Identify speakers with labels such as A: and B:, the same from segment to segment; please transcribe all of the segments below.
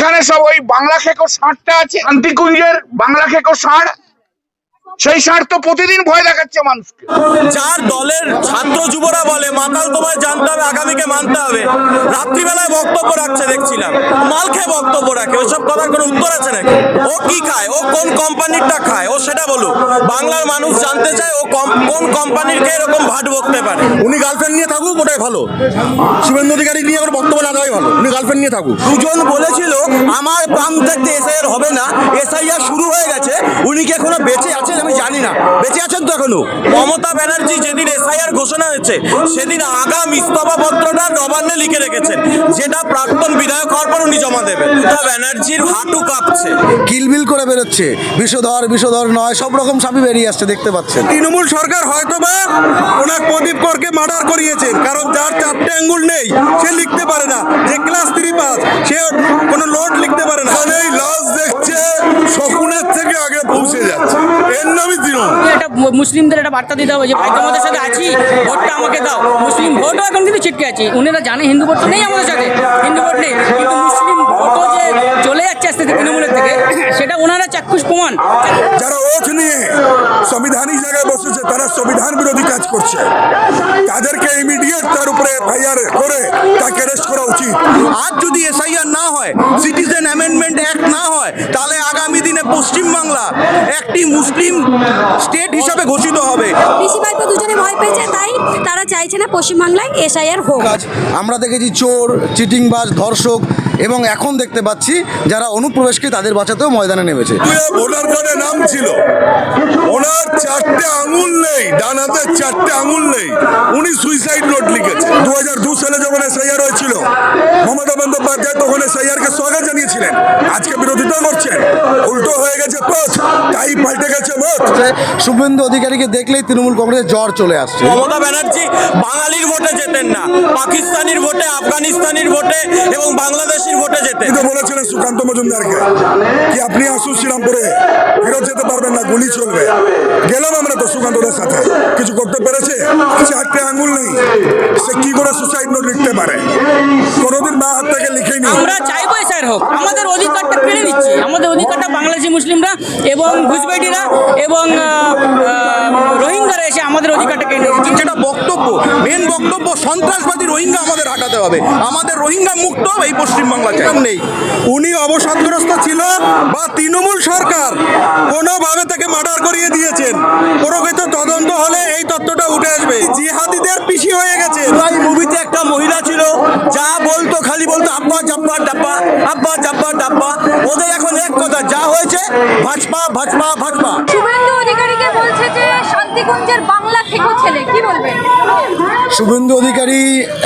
A: এখানে সব ওই বাংলা খেকো ষাঁড়টা আছে। শান্তিকুঞ্জের বাংলা খেকো ষাঁড় সেই তো প্রতিদিন ভয় দেখাচ্ছে মানুষকে।
B: যার দলের ছাত্র যুবরা বলে, মাতাল তোমায় জানতে হবে, আগামীকে মানতে হবে। রাত্রিবেলায় বক্তব্য রাখছে, দেখছিলাম। মাল খেয়ে বক্তব্য রাখে ওইসব কথার কোনো উত্তর আছে নাকি? ও কি খায়? ও কোন কোম্পানিরটা খায়? ও সেটা বলুক। বাংলার মানুষ জানতে চায় ও কোন কোম্পানির কে এরকম ভাট বকতে পারে।
C: উনি গার্লফ্রেন্ড নিয়ে থাকুক, ওটাই ভালো। শুভেন্দু অধিকারী নিয়ে আমার বক্তব্য না দেওয়াই ভালো। উনি গার্লফ্রেন্ড নিয়ে থাকুক।
B: দুজন বলেছিল, আমার প্রাণ থাকতে এসআইআর হবে না। এসআইআর শুরু হয়ে গেছে। উনি কি এখনও বেঁচে আছেন? আমি জানি না। বেঁচে আছেন তো এখনও? মমতা ব্যানার্জি যেদিন এসআইআর ঘোষণা হয়েছে সেদিন আগাম ইস্তফা পত্রটা নবান্নে লিখে রেখেছেন। যেটা প্রাক্তন বিধায়ক হওয়ার পর উনি জমা দেবেন। মমতা ব্যানার্জির হাঁটু কাঁপছে।
D: কিলবিল করে বেরোচ্ছে। বিষধর বিষধর নয় সব রকম সাপই বেরিয়ে আসছে দেখতে পাচ্ছেন।
C: তৃণমূল সরকার হয়তো বা ওনার প্রদীপ করকে মার্ডার করিয়েছেন কারণ যার চারটে আঙ্গুল নেই সে লিখতে পারে না। যে ক্লাস থ্রি পাস সে কোনো নোট লিখতে পারে না। এই লাশ দেখছে শকুনের থেকে আগে পৌঁছে যাচ্ছে। এর নামই তৃণমূল
E: এটা মু- মুসলিমদের একটা বার্তা দিতে হবে যে ভাই তোমাদের সাথে আছি ভোটটা আমাকে দাও। মুসলিম ভোটও এখন কিন্তু ছিটকে আছে। উনারা জানে হিন্দু ভোট তো নেই আমাদের সাথে। হিন্দু ভোট নেই। কিন্তু মুসলিম ভোটও যে চলে যাচ্ছে আস্তে আস্তে তৃণমূলের থেকে সেটা ওনারা চাক্ষুষ প্রমাণ।
C: যারা ওঠ নিয়ে সংবিধানিক জায়গায় বসেছে তারা সংবিধান বিরোধী কাজ করছে। তাদেরকে ইমিডিয়েট তার উপরে এফআইআর করে তাকে অ্যারেস্ট করা উচিত।
B: আজ যদি এসআইআর না হয় সিটিজেন অ্যামেন্ডমেন্ট অ্যাক্ট না হয় তাহলে আগামী দিনে পশ্চিমবাংলা একটি মুসলিম স্টেট হিসাবে ঘোষিত হবে।
F: দুজনে ভয় পেয়েছে তাই তারা চাইছে না পশ্চিমবাংলায় এসআইআর হোক।
D: আমরা দেখেছি চোর চিটিংবাজ ধর্ষক এবং এখন দেখতে পাচ্ছি যারা অনুপ্রবেশকে তাদের বাঁচাতেও ময়দানে নেমেছে।
C: ভোটার কার্ডে নাম ছিল। ওনার চারটে আঙুল নেই ডান হাতের চারটে আঙুল নেই। উনি সুইসাইড নোট লিখেছে। দু হাজার দু সালে যখন এসআইআর হয়েছিল মমতা বন্দ্যোপাধ্যায় তখন এসআইআর কে স্বাগত জানিয়েছিলেন। আজকে বিরোধিতা করছেন। উল্টো হয়ে গেছে পথ তাই পাল্টে গেছে মত
D: শুভেন্দু অধিকারীকে দেখলেই তৃণমূল কংগ্রেস জ্বর চলে আসছে।
B: মমতা ব্যানার্জি বাঙালির ভোটে যেতেন না পাকিস্তানের ভোটে আফগানিস্তানের ভোটে এবং বাংলাদেশের ভোটে যেতেন।
C: বলেছিলেন সুকান্ত মজুমদারকে? কি আপনি আসুন শ্রীরামপুরে? পারবেন না গুলি চলবে গেলাম আমরা তো সুকান্তদের সাথে। কিছু করতে পেরেছে? চারটে আঙুল নেই। সে কি করে সুসাইড নোট লিখতে পারে? কোনোদিন মা হাত থেকে লিখেনি।
E: আমরা চাইব স্যার হোক। আমাদের অধিকারটা কেড়ে নিচ্ছে আমাদের অধিকারটা বাংলাদেশি মুসলিমরা এবং গুজবেটিরা এবং রোহিঙ্গারা এসে আমাদের অধিকারটা কেড়ে নিচ্ছে
B: যেটা বক্তব্য মেন বক্তব্য সন্ত্রাসবাদী রোহিঙ্গা আমাদের হাঁটাতে হবে। আমাদের রোহিঙ্গা মুক্ত এই পশ্চিমবাংলা
C: নেই উনি অবসাদগ্রস্ত ছিল বা তৃণমূল সরকার। কোনোভাবে তাকে মার্ডার করিয়ে দিয়েছেন। প্রকৃত তদন্ত হলে এই তথ্যটা উঠে আসবে। জিহাদিদের পিছিয়ে হয়ে গেছে।
B: এই মুভিতে একটা মহিলা ছিল, যা বলতো, খালি বলতো, আব্বা, জাব্বা, ডাব্বা, আব্বা, জাব্বা, ডাব্বা। ওদের এখন এক কথা, যা হয়েছে, ভাজপা ভাজপা ভাজপা।
F: শুভেন্দু অধিকারীকে বলছে বাংলা খেকো ছেলে কি বলবেন?
D: শুভেন্দু অধিকারী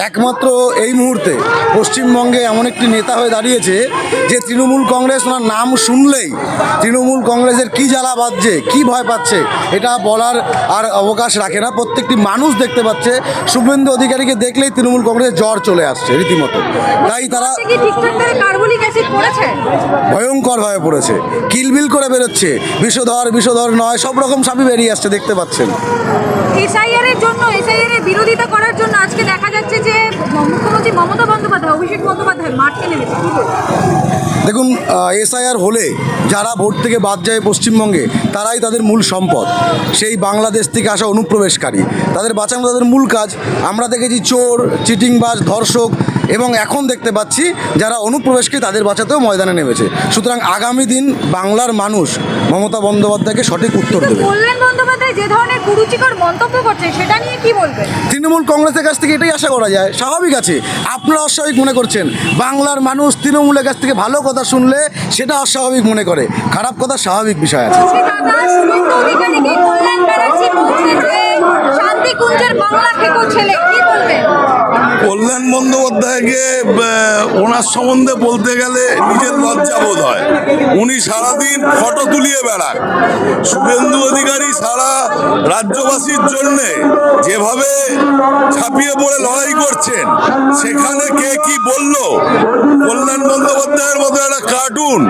D: একমাত্র এই মুহূর্তে পশ্চিমবঙ্গে এমন একটি নেতা হয়ে দাঁড়িয়েছে যে তৃণমূল কংগ্রেস ওনার নাম শুনলেই তৃণমূল কংগ্রেসের কি জ্বালা বাজছে কি ভয় পাচ্ছে এটা বলার আর অবকাশ রাখে না। প্রত্যেকটি মানুষ দেখতে পাচ্ছে শুভেন্দু অধিকারীকে দেখলেই তৃণমূল কংগ্রেসের জ্বর চলে আসছে রীতিমতো। তাই তারা
F: পড়েছে?
D: ভয়ঙ্কর হয়ে পড়েছে। কিলবিল করে বেরোচ্ছে। বিষধর বিষধর নয় সব রকম সাপই বেরিয়ে আসছে দেখতে পাচ্ছেন
F: এসআইআর এর জন্য এসআইআর এর বিরোধিতা করার জন্য আজকে দেখা যাচ্ছে যে মুখ্যমন্ত্রী মমতা বন্দ্যোপাধ্যায় অভিষেক বন্দ্যোপাধ্যায় মাঠে নেমেছে কি
D: দেখুন এসআইআর হলে যারা ভোট থেকে বাদ যায় পশ্চিমবঙ্গে তারাই তাদের মূল সম্পদ। সেই বাংলাদেশ থেকে আসা অনুপ্রবেশকারী। তাদের বাঁচানো তাদের মূল কাজ। আমরা দেখেছি চোর চিটিংবাজ ধর্ষক এবং এখন দেখতে পাচ্ছি যারা অনুপ্রবেশকে তাদের বাঁচাতেও ময়দানে নেমেছে। সুতরাং আগামী দিন বাংলার মানুষ মমতা বন্দ্যোপাধ্যায়কে সঠিক উত্তর দেবে।
F: যে ধরনের কুরুচিকর মন্তব্য করছে সেটা নিয়ে কি বলবেন?
D: তৃণমূল কংগ্রেসের কাছ থেকে এটাই আশা করা যায়। স্বাভাবিক আছে আপনারা অস্বাভাবিক মনে করছেন। বাংলার মানুষ তৃণমূলের কাছ থেকে ভালো কথা শুনলে সেটা অস্বাভাবিক মনে করে। খারাপ কথা স্বাভাবিক বিষয় আছে
F: যে দাদা শুভেন্দু অধিকারীকে কল্যাণ ব্যানার্জি বলছে যে শান্তিকুঞ্জের বাংলা খেকো ছেলে কি বলবেন
C: কল্যাণ আহ, ওনার সম্বন্ধে বলতে গেলে নিজের লজ্জা বোধ হয় উনি সারাদিন ফটো তুলিয়ে বেড়ান শুভেন্দু অধিকারী সারা রাজ্যবাসীর জন্য যেভাবে ছাপিয়ে পড়ে লড়াই করছেন সেখানে কে কি বলল কল্যাণ বন্দ্যোপাধ্যায়ের মতো একটা কার্টুন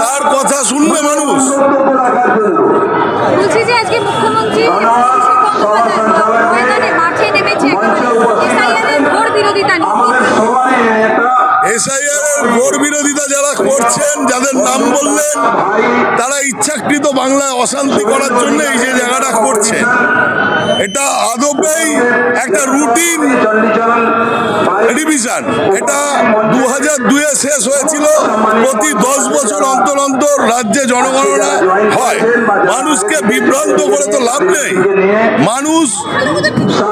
C: তার কথা শুনবে মানুষ
F: বলছি যে আজকে মুখ্যমন্ত্রী
C: করছেন যাদের তারা ইচ্ছাকৃত বাংলায় অশান্তি করার জন্য এই যে জায়গাটা করছে। এটা আদবেই একটা রুটিন ডিভিশন এটা দু হাজার দুয়ে শেষ হয়েছিল, প্রতি দশ বছর অন্তর অন্তর রাজ্যে জনগণনা হয়। মানুষকে বিভ্রান্ত করে তো লাভ নেই। মানুষ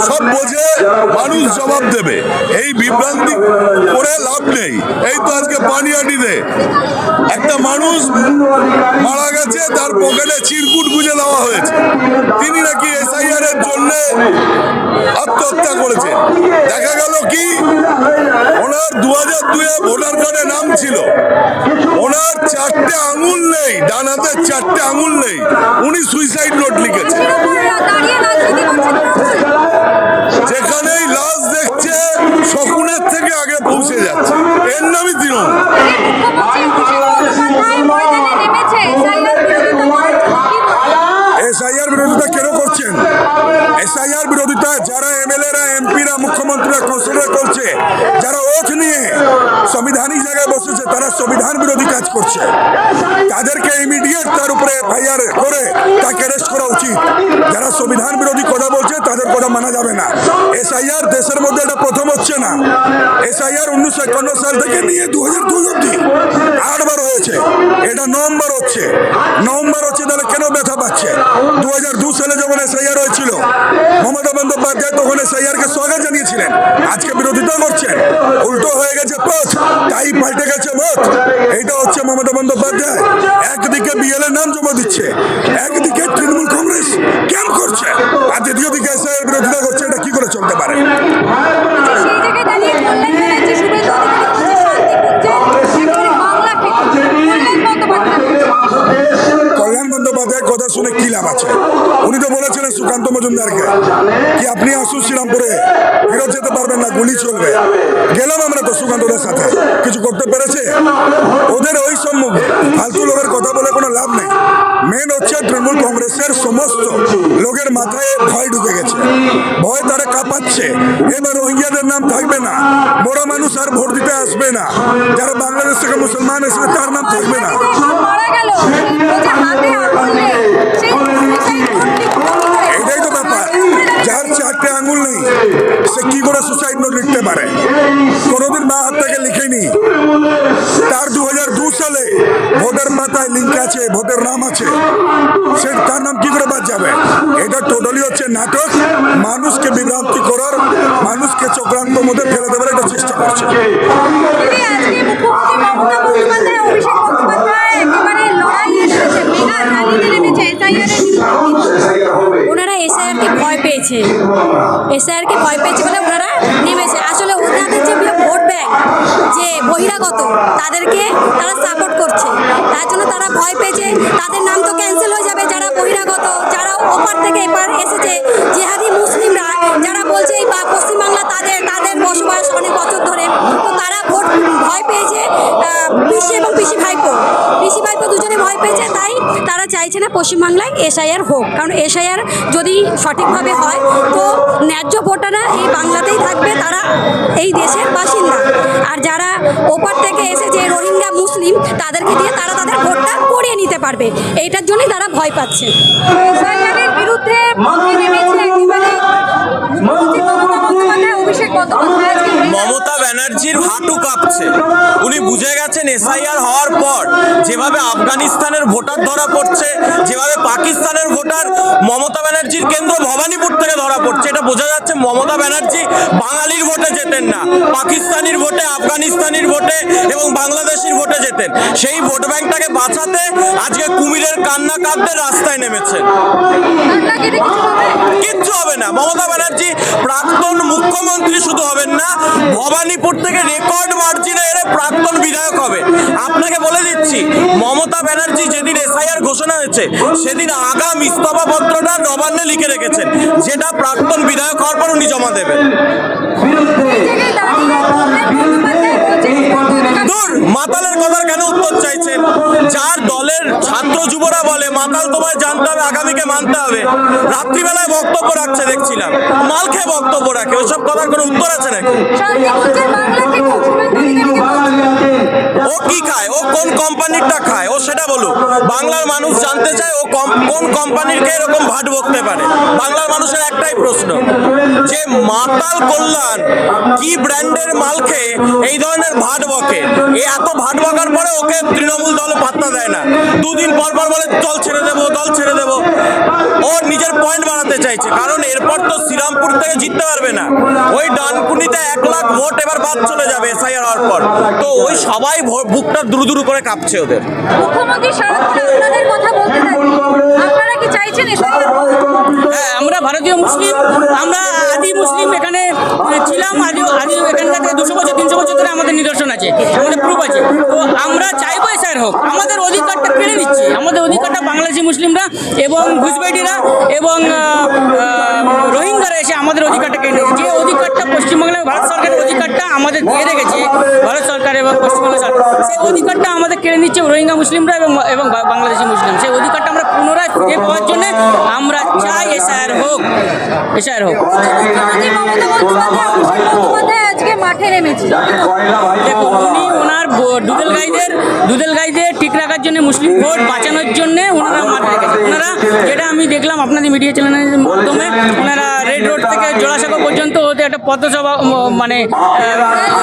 C: সব বোঝে, মানুষ জবাব দেবে। এই বিভ্রান্তি করে লাভ নেই। এই তো আজকে পানিয়াটিতে। একটা মানুষ মারা গেছে, তার পকেটে চিরকুট গুঁজে দেওয়া হয়েছে। তিনি নাকি এসআইআর এর জন্য আত্মহত্যা করেছেন। দেখা গেল কি? ওনার দু হাজার দুয়ে ভোটার কার্ডে নাম ছিল। ওনার চারটে আঙুল নেই, ডান হাতের চারটে আঙুল নেই। উনি সুইসাইড নোট লিখেছে
F: করছে।
C: যেখানেই লাশ দেখছে, শকুনের থেকে আগে পৌঁছে যাচ্ছে। এর নামই তৃণমূল।
G: মুখ্যমন্ত্রীরা কনসিডার করছে। যারা ওঠ নিয়ে সাংবিধানিক জায়গায় বসেছে, তারা সংবিধান বিরোধী কাজ করছে। তাদেরকে ইমিডিয়েট তার উপরে এফআইআর করে তাকে অ্যারেস্ট করা উচিত। যারা সংবিধান বিরোধী কথা বলছে, তাদের কথা মানা যাবে না। এসআইআর দেশের মধ্যে এটা প্রথম হচ্ছে না। এসআইআর উনিশশো একান্ন সাল থেকে নিয়ে দু হাজার দুই অব্দি আটবার হয়েছে। শুনে কি লাভ আছে? উনি তো বলেছিলেন সুকান্ত মজুমদারকে কি আপনি আসুন শ্রীরামপুরে? ফেরত যেতে পারবেন না, গুলি চলবে। গেলাম আমরা তো সুকান্তদের সাথে। কিছু করতে পেরেছে? ওদের ওই সব ফালতু লোকের কথা বলে কোনো লাভ নেই। মেন হচ্ছে তৃণমূল কংগ্রেসের সমস্ত লোকের মাথায় ভয় ঢুকে গেছে। ভয় তারা কাঁপাচ্ছে। এবার রোহিঙ্গাদের নাম থাকবে না। বড় মানুষ আর ভোট দিতে আসবে না। যারা বাংলাদেশ থেকে মুসলমান এসবে তার নাম থাকবে না। কি করে সুসাইড নোট লিখতে পারে? কোনোদিন মা হাত থেকে লিখেনি। তার দু হাজার দু সালে ভোটের পাতায় লিঙ্ক আছে, ভোটের নাম আছে। সে তার নাম কি করে বাদ যাবে? এটা টোটালি হচ্ছে নাটক। মানুষকে বিভ্রান্তি করার, মানুষকে চক্রান্ত মধ্যে ফেলে দেবার একটা চেষ্টা করছে।
H: পেয়েছে। এসআইআরকে ভয় পেয়েছে বলে ওনারা নেমেছে। আসলে ওনাদের যে ভোট ব্যাংক, যে বহিরাগত, তাদেরকে তারা সাপোর্ট করছে। তার জন্য তারা ভয় পেয়েছে। তাদের নাম তো ক্যান্সেল হয়ে যাবে। যারা বহিরাগত, যারা ওপার থেকে এপার এসেছে, জেহাদি মুসলিমরা, যারা বলছে এই বা- পিসি এবং পিসি ভাইপো। পিসি ভাইপো দুজনে ভয় পেয়েছে তাই তারা চাইছে না পশ্চিমবাংলায় এসআইআর হোক। কারণ এসআইআর যদি সঠিকভাবে হয় তো ন্যায্য ভোটাররা এই বাংলাতেই থাকবে তারা এই দেশের বাসিন্দা। আর যারা ওপার থেকে এসেছে রোহিঙ্গা মুসলিম তাদেরকে দিয়ে তারা তাদের ভোটটা করিয়ে নিতে পারবে। এইটার জন্যই তারা ভয় পাচ্ছে।
F: বিরুদ্ধে মমতা
B: ব্যানার্জির হাঁটু কাঁপছে। উনি বুঝে গেছেন এসআইআর হওয়ার পর যেভাবে আফগানিস্তানের ভোটার ধরা পড়ছে, যেভাবে পাকিস্তানের ভোটার মমতা ব্যানার্জির কেন্দ্র ভবানীপুর থেকে ধরা পড়ছে, এটা বোঝা যাচ্ছে মমতা ব্যানার্জি বাঙালির ভোটে যেতেন না। পাকিস্তানির ভোটে, আফগানিস্তানির ভোটে এবং বাংলাদেশের ভোটে যেতেন। সেই ভোট ব্যাংকটাকে বাঁচাতে আজকে কুমিরের কান্না কাঁদতে রাস্তায়
F: হবে?
B: কিচ্ছু হবে না। মমতা ব্যানার্জি প্রাক্তন মুখ্যমন্ত্রী শুধু হবেন না, ভবানীপুর থেকে রেকর্ড মার্জিনে এর প্রাক্তন বিধায়ক হবে। আপনাকে বলে দিচ্ছি, মমতা ব্যানার্জি যেদিন এসআইআর ঘোষণা হয়েছে, সেদিন আগাম ইস্তফা পত্রটা নবান্নে লিখে রেখেছেন। যেটা প্রাক্তন বিধায়ক হওয়ার পর উনি জমা দেবেন। মাতালের কথার কেন উত্তর চাইছেন? যার দলের ছাত্র যুবরা বলে, মাতাল তোমায় জানতে হবে, আগামীকে মানতে হবে। বক্তব্য রাখছে, দেখছিলাম। মাল খেয়ে বক্তব্য রাখে ওইসব কথার কোনো উত্তর আছে নাকি? ও কি খায়? ও কোন কোম্পানিরটা খায়? ও সেটা বলুক। বাংলার মানুষ জানতে চায় ও কোন কোম্পানির কে এরকম ভাট বকতে পারে? বাংলার মানুষের একটাই প্রশ্ন, যে মাতাল কল্যাণ কি ব্র্যান্ডের মাল খেয়ে এই ধরনের ভাট বকে? এ এত ভাট বকার পরে ওকে তৃণমূল দল পাত্তা দেয় না। দুদিন পর পর বলে, চল ছেড়ে দেবো ও নিজের পয়েন্ট বাড়াতে চাইছে কারণ এরপর তো শ্রীরামপুর থেকে জিততে পারবে না। ওই ডানকুনিতে এক লাখ ভোট এবার বাদ চলে যাবে এসআইআর হওয়ার পর। তো ওই সবাই বুকটা দুরু দুরু করে কাঁপছে ওদের।
F: মুখ্যমন্ত্রী সারাক্ষণ আপনাদের কথা বলতে থাকেন আপনারা কি চাইছেন
E: হ্যাঁ আমরা ভারতীয় মুসলিম আমরা আদি মুসলিম এখানে ছিলাম আদি আদি এখান থেকে দুশো বছর তিনশো বছর ধরে আমাদের নিদর্শন আছে আমাদের প্রুফ আছে। তো আমরা চাইব স্যার হোক আমাদের অধিকারটা কেড়ে নিচ্ছে আমাদের অধিকারটা বাংলাদেশি মুসলিমরা এবং ঘুষবেটিরা এবং অধিকারটা যে অধিকারটা পশ্চিমবাংলায় ভারত সরকারের অধিকারটা আমাদের দিয়ে রেখেছে ভারত সরকার এবং পশ্চিমবঙ্গ সরকার। সেই অধিকারটা আমাদের কেড়ে নিচ্ছে রোহিঙ্গা মুসলিমরা এবং এবং বাংলাদেশি মুসলিম। সেই অধিকারটা আমরা পুনরায় ফিরে পাওয়ার জন্য আমরা চাই এসআইআর হোক এসআইআর হোক।
F: মাঠে নেমেছে।
E: দেখুন উনি ওনার দুধেল গাইদের দুধেল গাইদের ঠিক রাখার জন্য মুসলিম ভোট বাঁচানোর জন্য ওনারা মাঠে রেখেছে। ওনারা যেটা আমি দেখলাম আপনাদের মিডিয়া চ্যানেলের মাধ্যমে ওনারা রেড রোড থেকে জোড়াসাঁকো পর্যন্ত ওদের একটা পথসভা মানে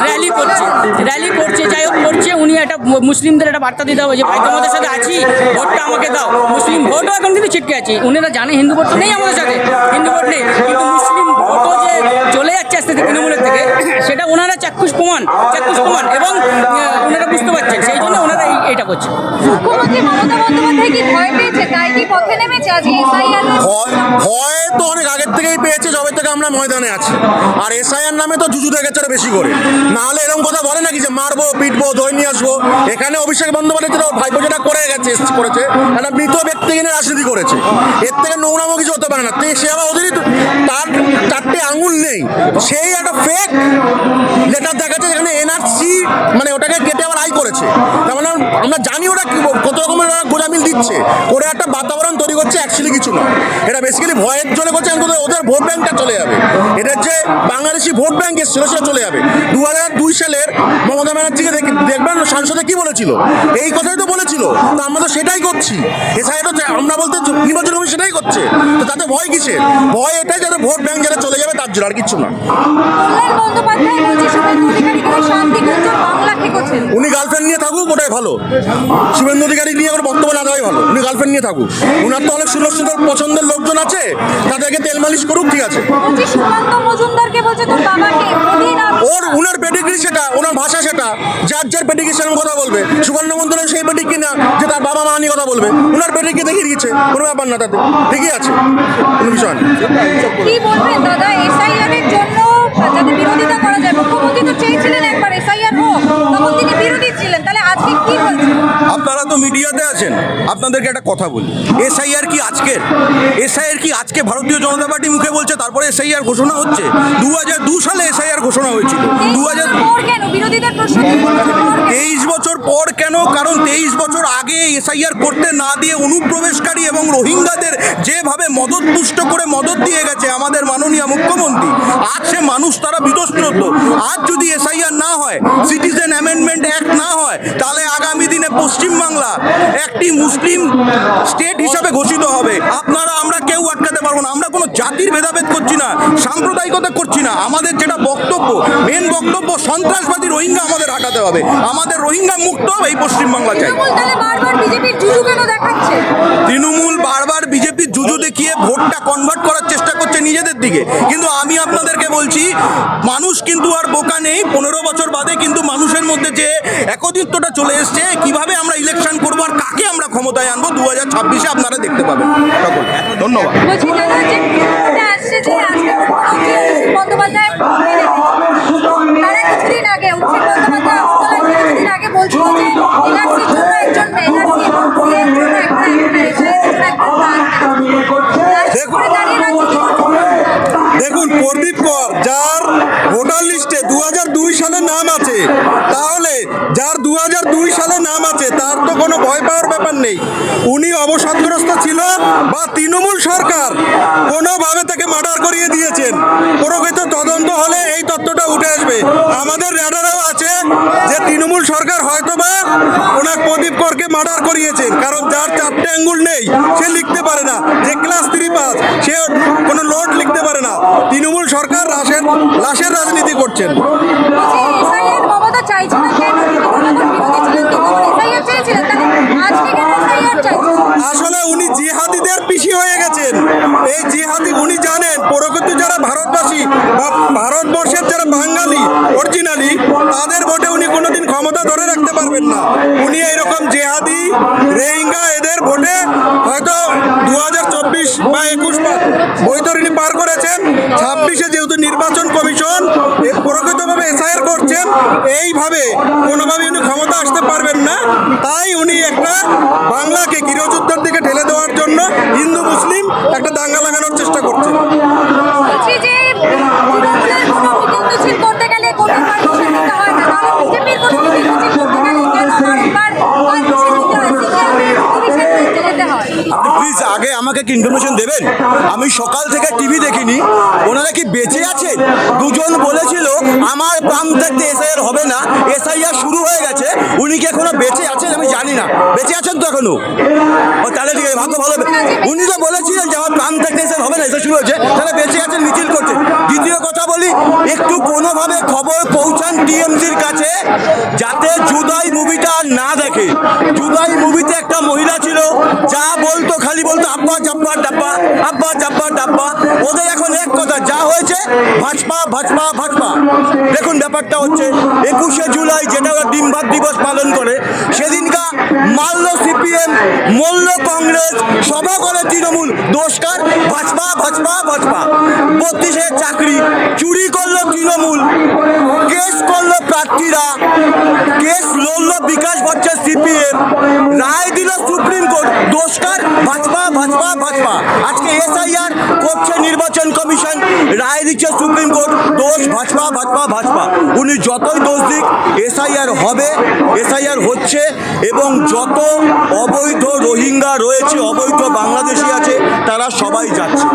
E: র্যালি করছে র্যালি করছে, যাই হোক করছে। উনি একটা মুসলিমদের একটা বার্তা দিতে হবে যে, ভাই, তোমাদের সাথে আছি, ভোটটা আমাকে দাও। মুসলিম ভোটও এখন কিন্তু ছিটকে আছে। উনারা জানে হিন্দু ভোট নেই আমাদের সাথে। হিন্দু ভোট নেই। কিন্তু মুসলিম ভোটও যে চলে যাচ্ছে আস্তে আস্তে তৃণমূলের থেকে, সেটা ওনারা চাক্ষুষ প্রমাণ চাক্ষুষ প্রমাণ। এবং ওনারা বুঝতে পারছেন, সেই জন্য ওনারা এই- এইটা করছে।
F: মুখ্যমন্ত্রী মমতা বন্দ্যোপাধ্যায় কি ভয় পেয়েছে? তাই কি পথে এসআইআর
I: ভয় তো অনেক আগের থেকেই পেয়েছে, যবে থেকে আমরা ময়দানে আছি। আর এসআইআর নামে তো জুজু দেখেছে বেশি করে। না হলে এরকম কথা বলে নাকি যে মারবো, পিটবো, ধরে নিয়ে আসব? এখানে অভিষেক বন্দ্যোপাধ্যায় ভাইপো যেটা করে গেছে করেছে, একটা মৃত ব্যক্তি কিনে রাজনীতি করেছে। এর থেকে নোংরামো কিছু হতে পারে না। সে আবার ওদেরই তার চারটে আঙুল নেই। সেই একটা ফেক লেটার দেখাচ্ছে যেখানে এনআরসি মানে ওটাকে কেটে আবার আই করেছে। তার মানে আমরা জানি ওরা কত রকমের ওরা দিচ্ছে। করে একটা বাতাবরণ তৈরি করছে অ্যাকচুয়ালি কিছু না। এটা বেসিক্যালি ভয়ের জন্য করছে ওদের ভোট ব্যাংকটা চলে যাবে। এদের যে বাংলাদেশি ভোট ব্যাংক এসেছিল, সেটা চলে যাবে। দু হাজার দুই সালের মমতা ব্যানার্জিকে দেখ- দেখবেন, সাংসদে কি বলেছিল? এই কথাই তো বলেছিল। তো আমরা তো সেটাই করছি। এছাড়া তো আমরা বলতে নির্বাচন কমিশন সেটাই করছে। তো তাতে ভয় কিসের? ভয় এটাই যাতে ভোট ব্যাংক যারা চলে যাবে, তার জন্য আর কিছু না। উনি গার্লফ্রেন্ড নিয়ে থাকুক ওটাই ভালো। শুভেন্দু অধিকারী নিয়ে কোনো বক্তব্য না দেওয়াই ভালো। উনি গার্লফ্রেন্ড নিয়ে থাকুক। উনার তো অনেক সুন্দর সুন্দর পছন্দের লোকজন আছে তাদেরকে তেল মালিশ করুক ঠিক আছে। ওর উনার পেডিগ্রি সেটা ওনার ভাষা সেটা। যার যার পেডিগ্রি সেরকম কথা বলবে। সুবর্ণ মন্ত্রণ সেই পেডিগ্রি না যে তার বাবা মা নিয়ে কথা বলবে উনার পেডিগ্রি দেখিয়ে দিয়েছে কোনো ব্যাপার না তাতে। ঠিকই আছে কোনো বিষয় না
F: কি বলবেন দাদা? এসআইআর এর জন্য যাতে বিরোধিতা করা যায় তো
B: মিডিয়াতে আছেন আপনাদেরকে একটা কথা বলি। এসআইআর কি আজকের? এসআইআর কি আজকে ভারতীয় জনতা পার্টি মুখে বলছে তারপরে এসআইআর ঘোষণা হচ্ছে? দু হাজার দু সালে এসআইআর ঘোষণা হয়েছিল। দু হাজার?
F: তেইশ বছর পর কেন?
B: কারণ তেইশ বছর আগে এসআইআর করতে না দিয়ে অনুপ্রবেশকারী এবং রোহিঙ্গাদের যেভাবে মদত পুষ্ট করে মদত দিয়ে গেছে আমাদের মাননীয় মুখ্যমন্ত্রী আজ সে মানুষ তারা বিতস্ত্রত আজ যদি এসআইআর না হয় সিটিজেন অ্যামেন্ডমেন্ট অ্যাক্ট না হয় তাহলে আগামী দিনে পশ্চিমবাংলা একটি মুসলিম স্টেট হিসাবে ঘোষিত হবে। আপনারা আমরা কেউ আটকাতে পারব না। আমরা কোনো জাতির ভেদাভেদ করছি না সাম্প্রদায়িকতা করছি না। আমাদের যেটা বক্তব্য মেন বক্তব্য সন্ত্রাসবাদী রোহিঙ্গা আমাদের হাঁটাতে হবে। আমাদের রোহিঙ্গা মুক্ত এই পশ্চিমবাংলা চাই।
F: তৃণমূল বারবার বিজেপির জুজু
B: দেখিয়ে ভোটটা কনভার্ট করার চেষ্টা নিজেদের দিকে। কিন্তু আমি আপনাদেরকে বলছি, মানুষ কিন্তু আর বোকা নেই। পনেরো বছর বাদে কিন্তু মানুষের মধ্যে যে একত্রিত্বটা চলে এসছে, কীভাবে আমরা ইলেকশন করব আর কাকে আমরা ক্ষমতায় আনব দু হাজার ছাব্বিশে আপনারা দেখতে পাবেন। ধন্যবাদ।
J: প্রদীপ কর, যার ভোটার লিস্টে দু হাজার দুই সালে নাম আছে, তাহলে যার দু হাজার দুই সালে নাম আছে
F: কোনো ভয় পাওয়ার ব্যাপার নেই। উনি অবসাদগ্রস্ত ছিল বা তৃণমূল সরকার কোনোভাবে তাকে মার্ডার করিয়ে দিয়েছেন। প্রকৃত তদন্ত হলে এই তথ্যটা উঠে আসবে। আমাদের র্যাডারও আছে যে তৃণমূল সরকার হয়তোবা ওনার প্রদীপ করকে মার্ডার করিয়েছেন। কারণ যার চারটে আঙ্গুল নেই, সে লিখতে পারে না। যে ক্লাস থ্রি পাস, সে কোনো লোড লিখতে পারে না। তৃণমূল সরকার লাশের লাশের রাজনীতি করছেন। ভারতবর্ষের যারা বাঙালি, অরিজিনালি, তাদের ভোটে উনি কোনোদিন ক্ষমতা ধরে রাখতে পারবেন না। উনি এইরকম জেহাদি, রেহিঙ্গা, এদের ভোটে হয়তো দু হাজার চব্বিশ বা একুশ বৈতরণী পার করেছেন। ছাব্বিশে যেহেতু নির্বাচন কমিশন প্রকৃতভাবে এসআইআর করছেন, এইভাবে কোনোভাবে উনি ক্ষমতা আসতে পারবেন না। তাই উনি একটা বাংলাকে গৃহযুদ্ধের দিকে ঠেলে দেওয়ার জন্য
B: কি ইনফরমেশন দেবেন। আমি সকাল থেকে টিভি দেখিনি। ওনারা কি বেঁচে আছেন? দুজন বলেছিল, আমার প্রাণ থাকতে এসআইআর হবে না। এসআইআর শুরু হয়ে গেছে। উনি কি এখনও বেঁচে আছেন? আমি জানি না। বেঁচে আছেন তো এখনও? ও, তাহলে ঠিক আছে, ভাগ্য ভালো উনি তো বলেছিলেন যে, আমার প্রাণ থাকতে এসআইআর হবে না এসে শুরু হয়েছে, তাহলে বেঁচে আছেন, মিছিল করছেন। দ্বিতীয় কথা বলি, একটু কোনোভাবে খবর পৌঁছান টিএমসির কাছে, যাতে জুদাই মুভিটা না দেখে। জুদাই মুভিতে একটা মহিলা ছিল, যা বলতো, খালি বলতো, আব্বা জাব্বা ডাব্বা আব্বা জাব্বা ডাব্বা ওদের এখন এক কথা, যা হয়েছে, ভাজপা ভাজপা ভাজপা। দেখুন ব্যাপারটা হচ্ছে, একুশে জুলাই যেটা ওরা ডিমভাত দিবস পালন করে সেদিনকা মারল সিপিএম, মল্ল কংগ্রেস, সভা করে তৃণমূল, দোষকার, ভাজপা ভাজপা ভাজপা। বত্রিশের চাকরি, চুরি করল তৃণমূল। কেস করল প্রার্থীরা। কেস লড়লো বিকাশ ভট্টের সিপিএম রায় দিল সুপ্রিম কোর্ট। দোষকার ভাজপা ভাজপা ভাজপা। আজকে এসআইআর করছে নির্বাচন কমিশন। রায় দিচ্ছে সুপ্রিম কোর্ট। দোষ ভাজপা ভাজপা ভাজপা। উনি যতই দোষ দিক এসআইআর হবে এসআইআর হচ্ছে এবং যত অবৈধ রোহিঙ্গা রয়েছে, অবৈধ বাংলাদেশি আছে, তারা সবাই যাচ্ছে।